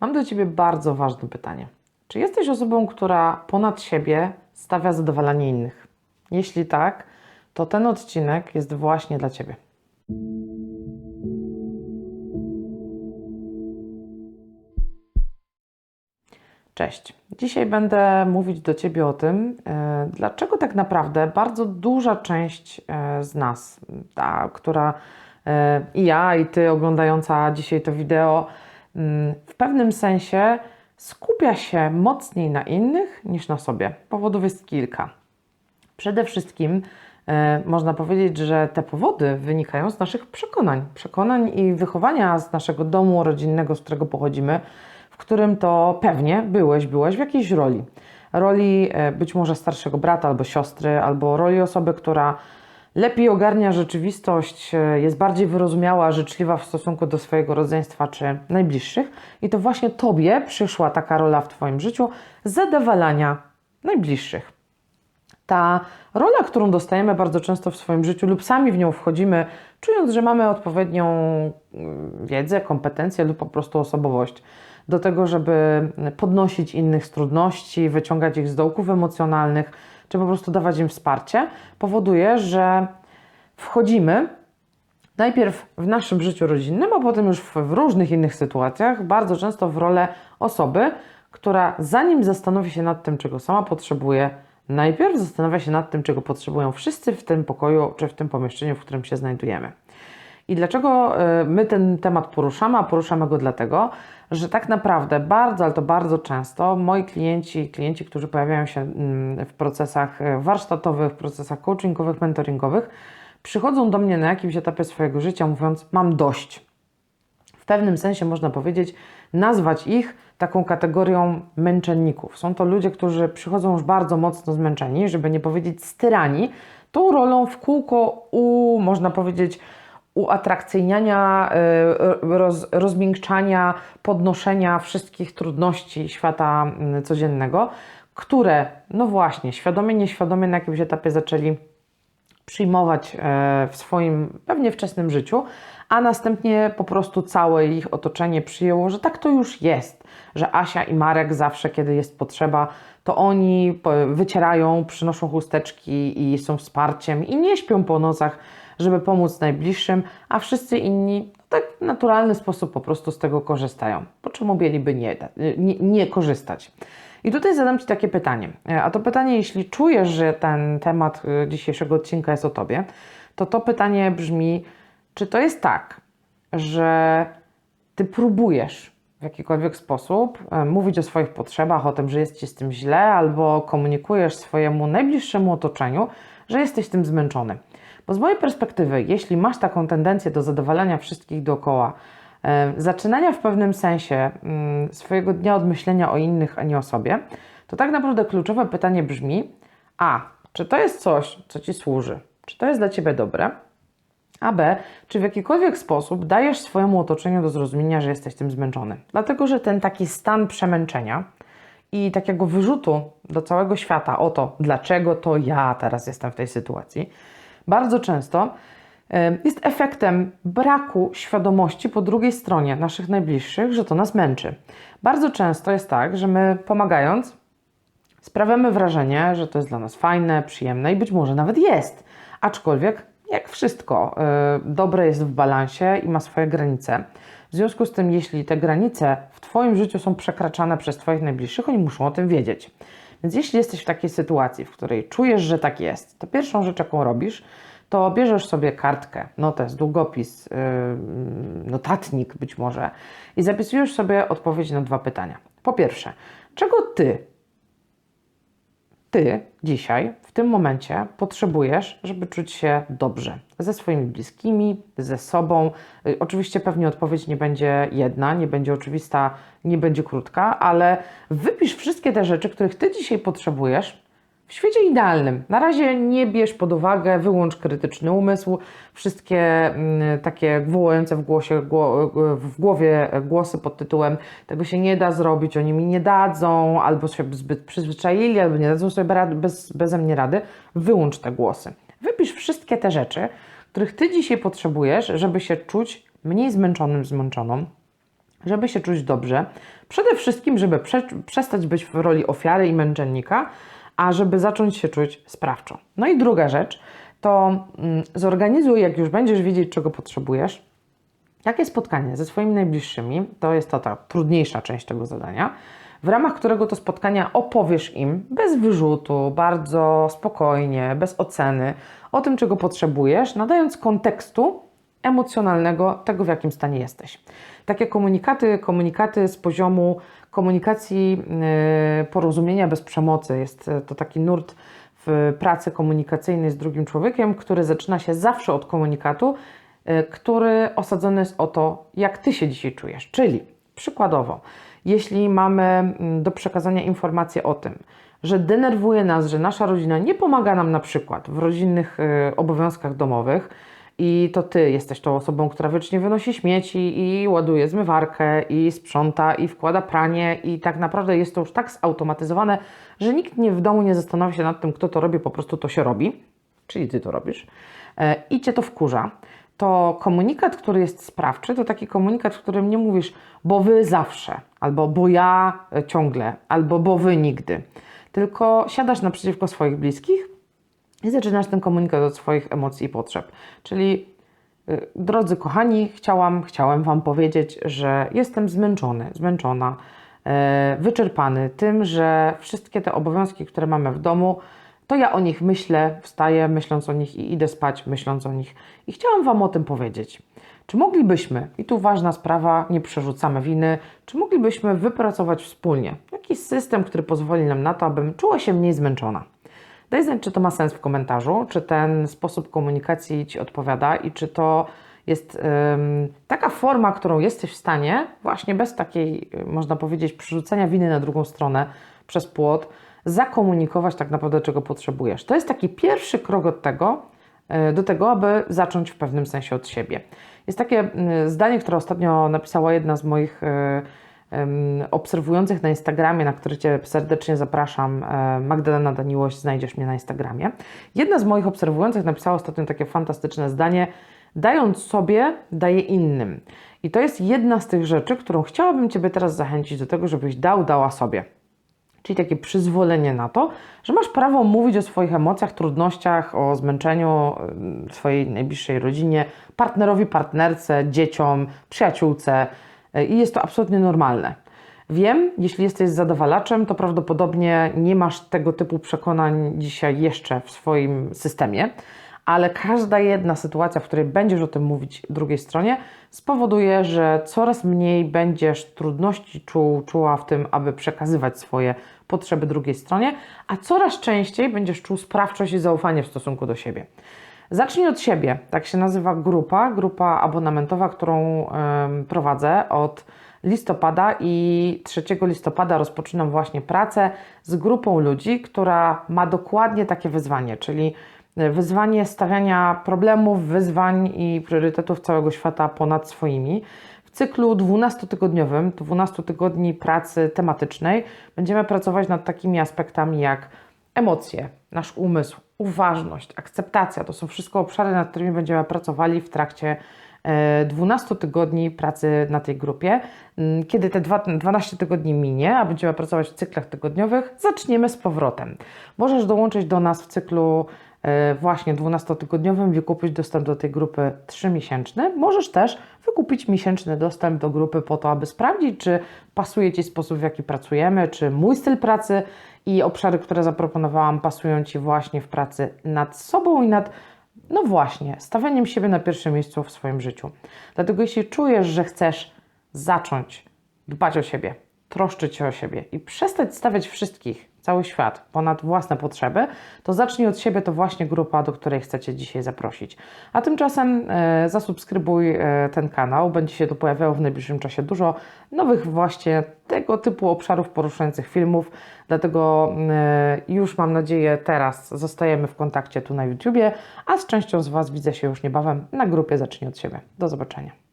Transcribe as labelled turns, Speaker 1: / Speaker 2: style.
Speaker 1: Mam do Ciebie bardzo ważne pytanie. Czy jesteś osobą, która ponad siebie stawia zadowalanie innych? Jeśli tak, to ten odcinek jest właśnie dla Ciebie. Cześć. Dzisiaj będę mówić do Ciebie o tym, e, dlaczego tak naprawdę bardzo duża część e, z nas, ta, która e, i ja, i Ty oglądająca dzisiaj to wideo, w pewnym sensie skupia się mocniej na innych niż na sobie. Powodów jest kilka. Przede wszystkim e, można powiedzieć, że te powody wynikają z naszych przekonań, przekonań i wychowania z naszego domu rodzinnego, z którego pochodzimy, w którym to pewnie byłeś, byłeś w jakiejś roli. Roli e, być może starszego brata albo siostry, albo roli osoby, która lepiej ogarnia rzeczywistość, e, jest bardziej wyrozumiała, życzliwa w stosunku do swojego rodzeństwa czy najbliższych. I to właśnie Tobie przyszła taka rola w Twoim życiu zadowalania najbliższych ta rola, którą dostajemy bardzo często w swoim życiu lub sami w nią wchodzimy, czując, że mamy odpowiednią mm, wiedzę, kompetencje lub po prostu osobowość do tego, żeby podnosić innych z trudności, wyciągać ich z dołków emocjonalnych, czy po prostu dawać im wsparcie, powoduje, że wchodzimy najpierw w naszym życiu rodzinnym, a potem już w, różnych innych sytuacjach, bardzo często w rolę osoby, która zanim zastanowi się nad tym, czego sama potrzebuje, najpierw zastanawia się nad tym, czego potrzebują wszyscy w tym pokoju czy w tym pomieszczeniu, w którym się znajdujemy. I dlaczego y, my ten temat poruszamy? A poruszamy go dlatego, że tak naprawdę bardzo, ale to bardzo często moi klienci, klienci, którzy pojawiają się mm, w procesach y, warsztatowych, w procesach coachingowych, mentoringowych, przychodzą do mnie na jakimś etapie swojego życia mówiąc: Mam dość. W pewnym sensie można powiedzieć, nazwać ich taką kategorią męczenników. Są to ludzie, którzy przychodzą już bardzo mocno zmęczeni, żeby nie powiedzieć styrani, tą rolą w kółko u, można powiedzieć, uatrakcyjniania, y, roz, rozmiękczania, podnoszenia wszystkich trudności świata mm, codziennego, które, no właśnie, świadomie, nieświadomie na jakimś etapie zaczęli przyjmować e, w swoim pewnie wczesnym życiu, a następnie po prostu całe ich otoczenie przyjęło, że tak to już jest, że Asia i Marek zawsze, kiedy jest potrzeba, to oni wycierają, przynoszą chusteczki i są wsparciem i nie śpią po nocach, żeby pomóc najbliższym, a wszyscy inni w tak naturalny sposób po prostu z tego korzystają. Po czemu mieliby nie, nie, nie korzystać? I tutaj zadam Ci takie pytanie. A to pytanie, jeśli czujesz, że ten temat y, dzisiejszego odcinka jest o Tobie, to to pytanie brzmi, czy to jest tak, że Ty próbujesz w jakikolwiek sposób e, mówić o swoich potrzebach, o tym, że jest Ci z tym źle, albo komunikujesz swojemu najbliższemu otoczeniu, że jesteś tym zmęczony. Bo z mojej perspektywy, jeśli masz taką tendencję do zadowalania wszystkich dookoła, zaczynania w pewnym sensie mm, swojego dnia od myślenia o innych, a nie o sobie, to tak naprawdę kluczowe pytanie brzmi: A, czy to jest coś, co ci służy? Czy to jest dla ciebie dobre? A B, czy w jakikolwiek sposób dajesz swojemu otoczeniu do zrozumienia, że jesteś tym zmęczony? Dlatego, że ten taki stan przemęczenia i takiego wyrzutu do całego świata o to, dlaczego to ja teraz jestem w tej sytuacji, bardzo często e, jest efektem braku świadomości po drugiej stronie naszych najbliższych, że to nas męczy. Bardzo często jest tak, że my pomagając, sprawiamy wrażenie, że to jest dla nas fajne, przyjemne i być może nawet jest. Aczkolwiek, jak wszystko, yy, dobre jest w balansie i ma swoje granice. W związku z tym, jeśli te granice w Twoim życiu są przekraczane przez Twoich najbliższych, oni muszą o tym wiedzieć. Więc jeśli jesteś w takiej sytuacji, w której czujesz, że tak jest, to pierwszą rzecz, jaką robisz, to bierzesz sobie kartkę, notes, długopis, yy, notatnik być może i zapisujesz sobie odpowiedź na dwa pytania. Po pierwsze, czego ty, ty dzisiaj, w tym momencie potrzebujesz, żeby czuć się dobrze ze swoimi bliskimi, ze sobą? Yy, oczywiście pewnie odpowiedź nie będzie jedna, nie będzie oczywista, nie będzie krótka, ale wypisz wszystkie te rzeczy, których ty dzisiaj potrzebujesz, w świecie idealnym. Na razie nie bierz pod uwagę, wyłącz krytyczny umysł, wszystkie mm, takie wywołujące w, głosie, gło, w głowie głosy pod tytułem tego się nie da zrobić, oni mi nie dadzą, albo się zbyt przyzwyczaili, albo nie dadzą sobie rady, bez, beze mnie rady. Wyłącz te głosy. Wypisz wszystkie te rzeczy, których Ty dzisiaj potrzebujesz, żeby się czuć mniej zmęczonym, zmęczoną, żeby się czuć dobrze. Przede wszystkim, żeby prze, przestać być w roli ofiary i męczennika, a żeby zacząć się czuć sprawczo. No i druga rzecz to mm, zorganizuj, jak już będziesz wiedzieć, czego potrzebujesz, takie spotkanie ze swoimi najbliższymi, to jest to ta trudniejsza część tego zadania, w ramach którego to spotkania opowiesz im bez wyrzutu, bardzo spokojnie, bez oceny o tym, czego potrzebujesz, nadając kontekstu emocjonalnego tego, w jakim stanie jesteś. Takie komunikaty, komunikaty z poziomu komunikacji yy, porozumienia bez przemocy. Jest to taki nurt w pracy komunikacyjnej z drugim człowiekiem, który zaczyna się zawsze od komunikatu, yy, który osadzony jest o to, jak ty się dzisiaj czujesz. Czyli przykładowo, jeśli mamy mm, do przekazania informację o tym, że denerwuje nas, że nasza rodzina nie pomaga nam na przykład w rodzinnych obowiązkach domowych, i to ty jesteś tą osobą, która wiecznie wynosi śmieci i ładuje zmywarkę i sprząta i wkłada pranie i tak naprawdę jest to już tak zautomatyzowane, że nikt nie w domu nie zastanawia się nad tym, kto to robi, po prostu to się robi, czyli ty to robisz e, i cię to wkurza. To komunikat, który jest sprawczy, to taki komunikat, w którym nie mówisz, bo wy zawsze, albo bo ja ciągle, albo bo wy nigdy. Tylko siadasz naprzeciwko swoich bliskich i zaczynasz ten komunikat od swoich emocji i potrzeb. Czyli, y, drodzy kochani, chciałam, chciałem Wam powiedzieć, że jestem zmęczony, zmęczona, y, wyczerpany tym, że wszystkie te obowiązki, które mamy w domu, to ja o nich myślę, wstaję myśląc o nich i idę spać myśląc o nich. I chciałam Wam o tym powiedzieć. Czy moglibyśmy, i tu ważna sprawa, nie przerzucamy winy, czy moglibyśmy wypracować wspólnie jakiś system, który pozwoli nam na to, abym czuła się mniej zmęczona? Daj znać, czy to ma sens w komentarzu, czy ten sposób komunikacji Ci odpowiada i czy to jest ym, taka forma, którą jesteś w stanie, właśnie bez takiej, y, można powiedzieć, przerzucenia winy na drugą stronę przez płot, zakomunikować tak naprawdę, czego potrzebujesz. To jest taki pierwszy krok od tego, y, do tego, aby zacząć w pewnym sensie od siebie. Jest takie y, zdanie, które ostatnio napisała jedna z moich obserwujących na Instagramie, na który Cię serdecznie zapraszam, e, Magdalena Daniłość, znajdziesz mnie na Instagramie. Jedna z moich obserwujących napisała ostatnio takie fantastyczne zdanie, dając sobie, daje innym. I to jest jedna z tych rzeczy, którą chciałabym Ciebie teraz zachęcić do tego, żebyś dał, dała sobie. Czyli takie przyzwolenie na to, że masz prawo mówić o swoich emocjach, trudnościach, o zmęczeniu swojej najbliższej rodzinie, partnerowi, partnerce, dzieciom, przyjaciółce, i jest to absolutnie normalne. Wiem, jeśli jesteś zadowalaczem, to prawdopodobnie nie masz tego typu przekonań dzisiaj jeszcze w swoim systemie, ale każda jedna sytuacja, w której będziesz o tym mówić drugiej stronie, spowoduje, że coraz mniej będziesz trudności czuł, czuła w tym, aby przekazywać swoje potrzeby drugiej stronie, a coraz częściej będziesz czuł sprawczość i zaufanie w stosunku do siebie. Zacznij od siebie. Tak się nazywa grupa, grupa abonamentowa, którą prowadzę od listopada i 3 listopada rozpoczynam właśnie pracę z grupą ludzi, która ma dokładnie takie wyzwanie, czyli e, wyzwanie stawiania problemów, wyzwań i priorytetów całego świata ponad swoimi. W cyklu 12-tygodniowym, 12 tygodni pracy tematycznej, będziemy pracować nad takimi aspektami jak emocje, nasz umysł, uważność, akceptacja. To są wszystko obszary, nad którymi będziemy pracowali w trakcie 12 e, tygodni pracy na tej grupie. Mm, kiedy te 12 tygodni minie, a będziemy pracować w cyklach tygodniowych, zaczniemy z powrotem. Możesz dołączyć do nas w cyklu e, właśnie 12-tygodniowym, wykupić dostęp do tej grupy 3-miesięczny. Możesz też wykupić miesięczny dostęp do grupy po to, aby sprawdzić, czy pasuje Ci sposób, w jaki pracujemy, czy mój styl pracy i obszary, które zaproponowałam, pasują Ci właśnie w pracy nad sobą i nad, no właśnie, stawianiem siebie na pierwszym miejscu w swoim życiu. Dlatego, jeśli czujesz, że chcesz zacząć dbać o siebie, troszczyć się o siebie i przestać stawiać wszystkich, cały świat, ponad własne potrzeby, to zacznij od siebie, to właśnie grupa, do której chcecie dzisiaj zaprosić. A tymczasem e, zasubskrybuj e, ten kanał, będzie się tu pojawiało w najbliższym czasie dużo nowych właśnie tego typu obszarów poruszających filmów, dlatego e, już mam nadzieję teraz zostajemy w kontakcie tu na YouTubie, a z częścią z Was widzę się już niebawem na grupie Zacznij od siebie. Do zobaczenia.